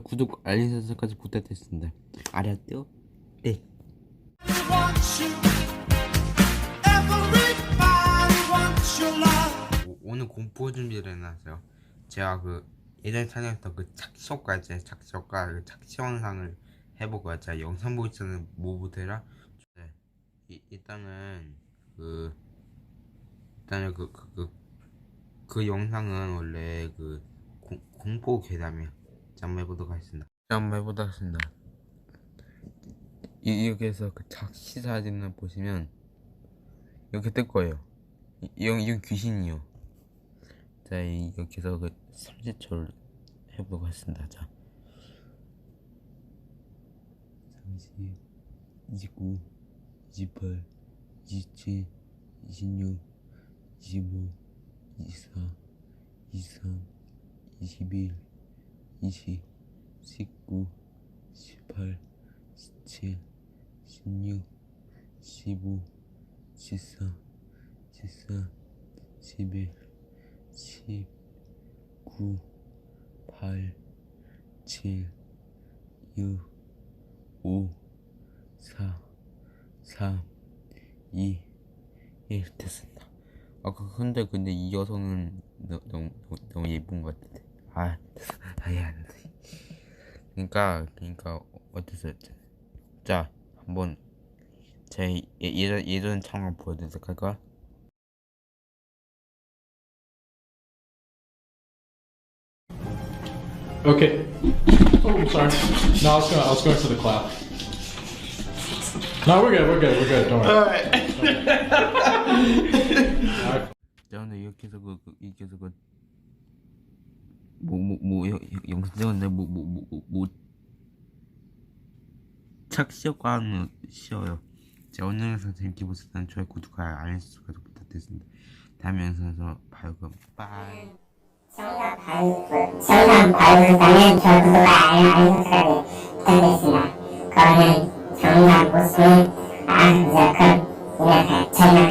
구독 알림 설정까지 부탁드리겠습니다. 알았죠? 네. 오늘 공포 준비를 해놨어요. 제가 그 예전에 촬영했던 그 착시효과 있잖아요. 착시효과 그 착시 영상을 해보고 제가 영상 보기 전에 뭐부터라? 네. 이, 일단은 그 일단은 그그 그 그 영상은 원래 그 공, 공포 괴담이에요. 자, 한번 해보도록 하겠습니다. 자, 한번 해보도록 하겠습니다. 이, 이렇게 해서 그 착시 사진을 보시면 이렇게 뜰 거예요. 이, 이건, 이건 귀신이요. 자, 이렇게 해서 그 30초를 해보도록 하겠습니다. 자. 30, 29, 28, 27, 26, 25, 24, 23, 21, 20, 19, 18, 17, 16, 15, 14, 13, 11, 10, 9, 8, 7, 6, 5, 4, 3, 2, 1 됐습니다. 아, 그- 근데 근데 이 여성은 너, 너무 너무, 너무 예쁜 것 같은데. 아, 아예 안 돼. 그러니까 그러니까 어땠어요? 자, 한번 제 예- 예전 예전 상황 보여드릴까 할까? Okay. Oh, sorry. No, I was going. I was going for the clap. No, we're good. We're good. We're good. Don't worry. All right. 자, 근데 이렇게 해서 그, 그 이렇게 해서 그 뭐뭐뭐 영상 찍었는데 뭐뭐뭐뭐 착시효과는 쉬어요. 자, 오늘 영상 재밌게 보셨다면 좋아요, 구독과 알림 설정까지 부탁드리겠습니다. 다음 영상에서 봐요. 그럼 빠이. 저희가 바로 저희가 바로 본다면 저 구독과 알림 설정까지 부탁드리겠습니다. 그러면 저희가 보시면 아 이제 그럼 이제 저희가